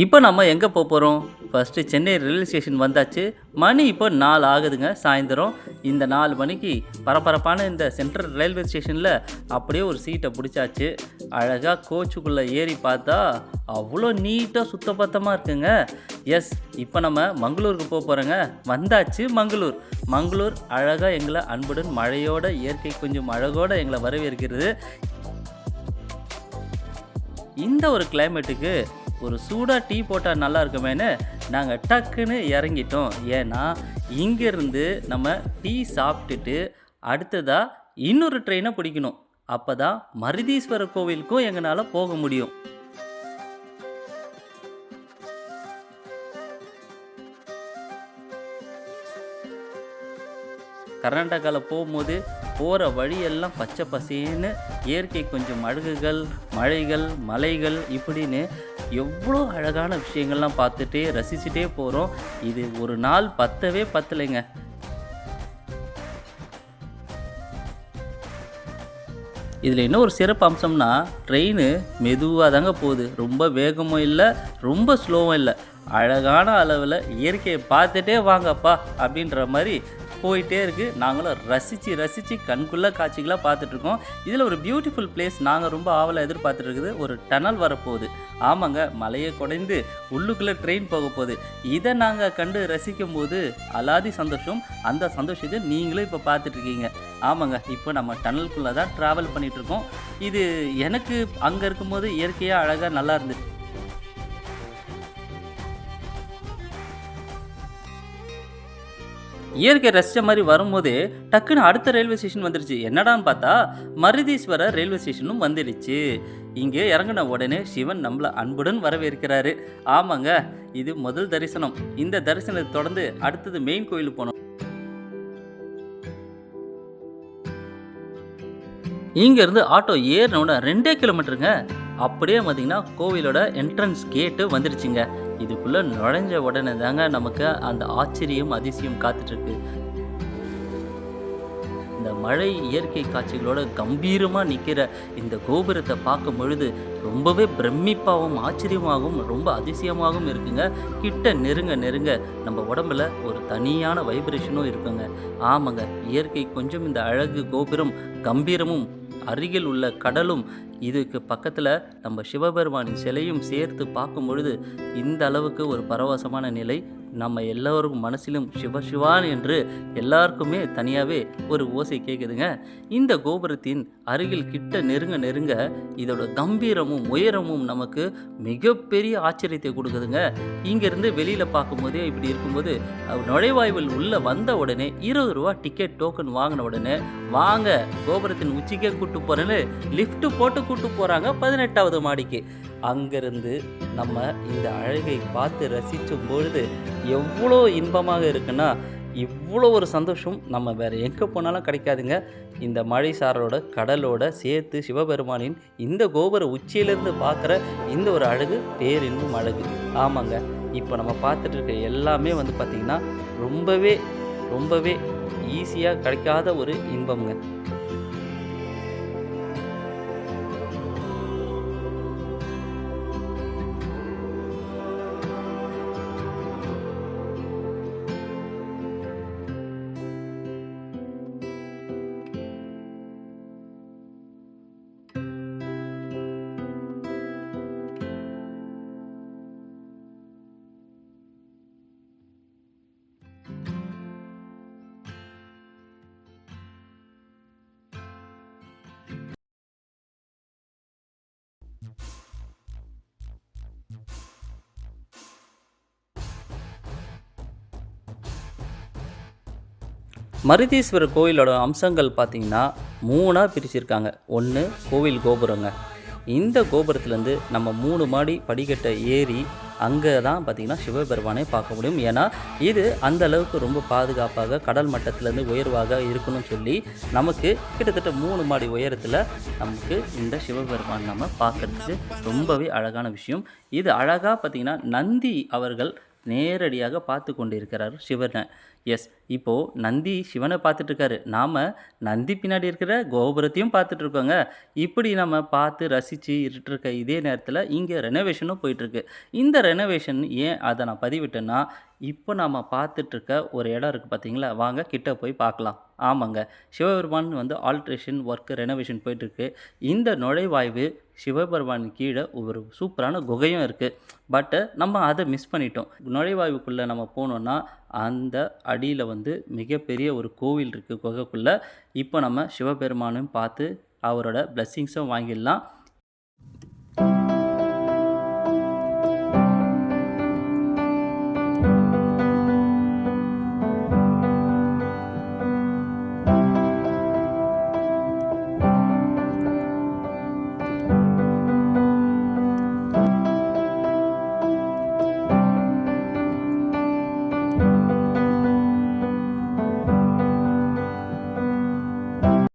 இப்போ நம்ம எங்கே போக போகிறோம்? ஃபஸ்ட்டு சென்னை ரயில்வே ஸ்டேஷன் வந்தாச்சு. மணி இப்போ நாலு ஆகுதுங்க சாயந்தரம். இந்த நாலு மணிக்கு பரபரப்பான இந்த சென்ட்ரல் ரயில்வே ஸ்டேஷனில் அப்படியே ஒரு சீட்டை பிடிச்சாச்சு. அழகாக கோச்சுக்குள்ளே ஏறி பார்த்தா அவ்வளோ நீட்டாக சுத்தபத்தமாக இருக்குங்க. எஸ் இப்போ நம்ம மங்களூருக்கு போக போகிறோங்க வந்தாச்சு மங்களூர். மங்களூர் அழகாக எங்களை அன்புடன் மழையோட இயற்கை கொஞ்சம் அழகோடு எங்களை வரவேற்கிறது. இந்த ஒரு கிளைமேட்டுக்கு ஒரு சூடாக டீ போட்டால் நல்லா இருக்குமேன்னு நாங்கள் டக்குன்னு இறங்கிட்டோம். ஏன்னா இங்கேருந்து நம்ம டீ சாப்பிட்டுட்டு அடுத்ததாக இன்னொரு ட்ரெயினை பிடிக்கணும். அப்போ தான் மருதீஸ்வரர் கோவிலுக்கும் எங்களால் போக முடியும். கர்நாடகாவில் போகும்போது போகிற வழியெல்லாம் பச்சை பசேன்னு இயற்கை கொஞ்சம் அழகுகள் மழைகள் மலைகள் இப்படின்னு எவ்வளோ அழகான விஷயங்கள்லாம் பார்த்துட்டே ரசிச்சுட்டே போகிறோம் இது ஒரு நாள் பத்தவே பத்தலைங்க. இதில் என்ன ஒரு சிறப்பு அம்சம்னா ட்ரெயின் மெதுவாக தாங்க போகுது. ரொம்ப வேகமும் இல்லை ரொம்ப ஸ்லோவும் இல்லை. அழகான அளவில் இயற்கையை பார்த்துட்டே வாங்கப்பா அப்படின்ற மாதிரி போயிட்டே இருக்குது நாங்களும் ரசித்து ரசித்து கண்குள்ள காட்சிகளாக பார்த்துட்ருக்கோம் இதில் ஒரு பியூட்டிஃபுல் பிளேஸ் நாங்கள் ரொம்ப ஆவலாக எதிர்பார்த்துட்டு இருக்குது. ஒரு டனல் வரப்போகுது. ஆமாங்க மலையை குடைந்து உள்ளுக்குள்ளே ட்ரெயின் போக போகுது. இதை நாங்கள் கண்டு ரசிக்கும் போது அலாதி சந்தோஷம். அந்த சந்தோஷத்தை நீங்களும் இப்போ பார்த்துட்ருக்கீங்க ஆமாங்க இப்போ நம்ம டனலுக்குள்ளே தான் ட்ராவல் பண்ணிகிட்ருக்கோம் இது எனக்கு அங்கே இருக்கும்போது இயற்கையாக அழகாக நல்லா இருந்துச்சு. இயற்கை ரசித்த மாதிரி வரும்போதே டக்குன்னு அடுத்த ரயில்வே ஸ்டேஷன் வந்துருச்சு. என்னடான்னு பார்த்தா மருதீஸ்வரர் ரயில்வே ஸ்டேஷனும் வந்துடுச்சு இங்கே இறங்கின உடனே சிவன் நம்மளை அன்புடன் வரவேற்கிறாரு. ஆமாங்க இது முதல் தரிசனம். இந்த தரிசனத்தை தொடர்ந்து அடுத்தது மெயின் கோயிலுக்கு போனோம் இங்கேருந்து ஆட்டோ ஏறினோட ரெண்டே கிலோமீட்டருங்க அப்படியே பார்த்தீங்கன்னா கோவிலோட என்ட்ரன்ஸ் கேட்டு வந்துருச்சுங்க. இதுக்குள்ளே நுழைஞ்ச உடனே தாங்க நமக்கு அந்த ஆச்சரியம் அதிசயம் காத்துட்ருக்கு. இந்த மழை இயற்கை காட்சிகளோட கம்பீரமாக நிற்கிற இந்த கோபுரத்தை பார்க்கும் பொழுது ரொம்பவே பிரமிப்பாகவும் ஆச்சரியமாகவும் ரொம்ப அதிசயமாகவும் இருக்குங்க. கிட்ட நெருங்க நெருங்க நம்ம உடம்புல ஒரு தனியான வைப்ரேஷனும் இருக்குங்க. ஆமாங்க இயற்கை கொஞ்சம் இந்த அழகு கோபுரம் கம்பீரமும் அருகில் உள்ள கடலும் இதுக்கு பக்கத்தில் நம்ம சிவபெருமானின் சிலையும் சேர்த்து பார்க்கும் பொழுது இந்த அளவுக்கு ஒரு பரவசமான நிலை நம்ம எல்லோருக்கும் மனசிலும் சிவ சிவான் என்று எல்லாருக்குமே தனியாகவே ஒரு ஓசை கேட்குதுங்க இந்த கோபுரத்தின் அருகில் கிட்ட நெருங்க நெருங்க இதோட கம்பீரமும் உயரமும் நமக்கு மிகப்பெரிய ஆச்சரியத்தை கொடுக்குதுங்க. இங்கேருந்து வெளியில் பார்க்கும்போதே இப்படி இருக்கும்போது அஹ், நுழைவாய்வில் உள்ளே வந்த உடனே இருபது ரூபா டிக்கெட் டோக்கன் வாங்கின உடனே வாங்க கோபுரத்தின் உச்சிக்கே கூப்பிட்டு போகிறேன்னு லிஃப்ட்டு போட்டு கூப்பிட்டு போகிறாங்க பதினெட்டாவது மாடிக்கு. அங்கிருந்து நம்ம இந்த அழகை பார்த்து ரசிக்கும் பொழுது எவ்வளோ இன்பமாக இருக்குன்னா இவ்வளோ ஒரு சந்தோஷம் நம்ம வேறு எங்கே போனாலும் கிடைக்காதுங்க. இந்த மழை சாரோட கடலோட சேர்த்து சிவபெருமானின் இந்த கோபுர உச்சியிலிருந்து பார்க்குற இந்த ஒரு அழகு பேரின்பும் அழகு. ஆமாங்க இப்போ நம்ம பார்த்துட்டு இருக்க எல்லாமே வந்து பார்த்திங்கன்னா ரொம்பவே ரொம்பவே ஈஸியாக கிடைக்காத ஒரு இன்பம்ங்க. மருதீஸ்வரர் கோயிலோட அம்சங்கள் பார்த்தீங்கன்னா மூணாக பிரிச்சிருக்காங்க. ஒன்று கோவில் கோபுரங்க. இந்த கோபுரத்துலேருந்து நம்ம மூணு மாடி படிக்கட்டை ஏறி அங்கே தான் பார்த்திங்கன்னா சிவபெருமானே பார்க்க முடியும். ஏன்னா இது அந்த அளவுக்கு ரொம்ப பாதுகாப்பாக கடல் மட்டத்திலேருந்து உயர்வாக இருக்கணும்னு சொல்லி நமக்கு கிட்டத்தட்ட மூணு மாடி உயரத்தில் நமக்கு இந்த சிவபெருமான் நம்ம பார்க்கறதுக்கு ரொம்பவே அழகான விஷயம். இது அழகாக பார்த்திங்கன்னா நந்தி அவர்கள் நேரடியாக பார்த்து கொண்டிருக்கிறார் சிவனை. எஸ் இப்போது நந்தி சிவனை பார்த்துட்ருக்காரு. நாம் நந்தி பின்னாடி இருக்கிற கோபுரத்தையும் பார்த்துட்ருக்கோங்க. இப்படி நம்ம பார்த்து ரசித்து இருட்டுருக்க இதே நேரத்தில் இங்கே ரெனோவேஷனும் போயிட்டுருக்கு இந்த ரெனோவேஷன் ஏன் அதை நான் பதிவிட்டேன்னா இப்போ நாம் பார்த்துட்ருக்க ஒரு இடம் இருக்குது பார்த்தீங்களா வாங்க கிட்ட போய் பார்க்கலாம். ஆமாங்க. சிவபெருமான் வந்து ஆல்ட்ரேஷன் ஒர்க்கு ரெனோவேஷன் போயிட்டுருக்கு இந்த நுழைவாய்வு சிவபெருமான் கீழே ஒரு சூப்பரான குகையும் இருக்குது பட்டு நம்ம அதை மிஸ் பண்ணிட்டோம். நுழைவாய்வுக்குள்ளே நம்ம போனோன்னா அந்த அடியில் வந்து மிகப்பெரிய ஒரு கோவில் இருக்குது குகைக்குள்ளே. இப்போ நம்ம சிவபெருமானையும் பார்த்து அவரோட பிளெஸ்ஸிங்ஸும் வாங்கிடலாம்.